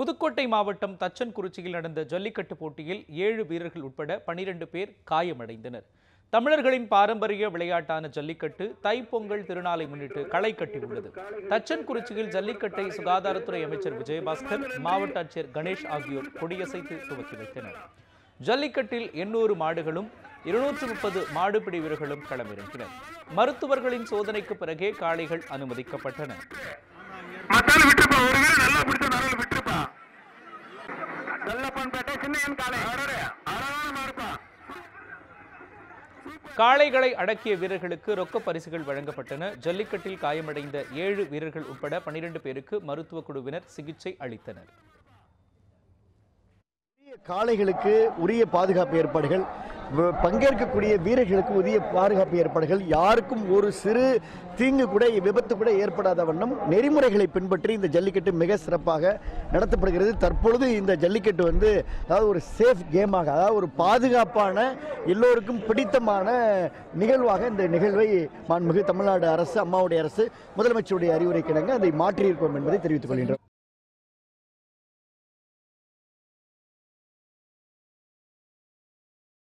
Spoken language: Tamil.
புதுக்கோட்டை மாவட்டம் தச்சன்குறிச்சியில் நடந்த ஜல்லிக்கட்டு போட்டியில் ஏழு வீரர்கள் உட்பட பனிரெண்டு பேர் காயமடைந்தனர். தமிழர்களின் பாரம்பரிய விளையாட்டான ஜல்லிக்கட்டு தைப்பொங்கல் திருநாளை முன்னிட்டு களை கட்டியுள்ளது. தச்சன்குறிச்சியில் ஜல்லிக்கட்டை சுகாதாரத்துறை அமைச்சர் விஜயபாஸ்கர் மாவட்ட ஆட்சியர் கணேஷ் ஆகியோர் கொடியசைத்து துவக்கி வைத்தனர். ஜல்லிக்கட்டில் எண்ணூறு மாடுகளும் இருநூற்று முப்பது மாடுபிடி வீரர்களும் களமிறங்கினர். மருத்துவர்களின் சோதனைக்கு பிறகே காளைகள் அனுமதிக்கப்பட்டன. அழகான காளைகளை அடக்கிய வீரர்களுக்கு ரொக்க பரிசுகள் வழங்கப்பட்டன. ஜல்லிக்கட்டில் காயமடைந்த ஏழு வீரர்கள் உட்பட பனிரெண்டு பேருக்கு மருத்துவ குழுவினர் சிகிச்சை அளித்தனர். உரிய காளைகளுக்கு உரிய பாதுகாப்பு ஏற்பாடுகள் பங்கேற்கக்கூடிய வீரர்களுக்கு உரிய பாதுகாப்பு ஏற்பாடுகள். யாருக்கும் ஒரு சிறு தீங்கு கூட விபத்து கூட ஏற்படாத வண்ணம் நெறிமுறைகளை பின்பற்றி இந்த ஜல்லிக்கட்டு மிக சிறப்பாக நடத்தப்படுகிறது. தற்பொழுது இந்த ஜல்லிக்கட்டு வந்து அதாவது ஒரு சேஃப் கேமாக அதாவது ஒரு பாதுகாப்பான எல்லோருக்கும் பிடித்தமான நிகழ்வாக இந்த நிகழ்வை மாண்புமிகு தமிழ்நாடு அரசு அம்மாவுடைய அரசு முதலமைச்சருடைய அறிவுரைக்கிணங்க அதை மாற்றியிருக்கோம் என்பதை தெரிவித்துக் கொள்கின்றோம்.